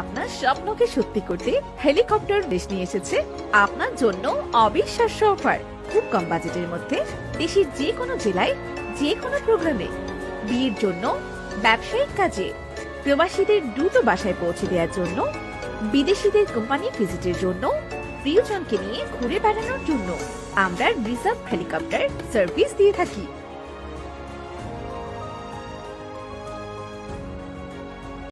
আপনার স্বপ্নকে সত্যি করতে হেলিকপ্টার দেশ নিয়ে এসেছে। আপনার জন্য অবিশ্বাস্য অফার। খুব কম বাজেটের মধ্যে দেশের যে কোনো জেলায় যে কোনো প্রোগ্রামে বিয়ের জন্য, ব্যবসায়িক কাজে, প্রবাসীদের দ্রুত বাসায় পৌঁছে দেওয়ার জন্য, বিদেশিদের কোম্পানি ভিজিটের জন্য, প্রিয়জনকে নিয়ে ঘুরে বেড়ানোর জন্য আমরা রিজার্ভ হেলিকপ্টার সার্ভিস দিয়ে থাকি।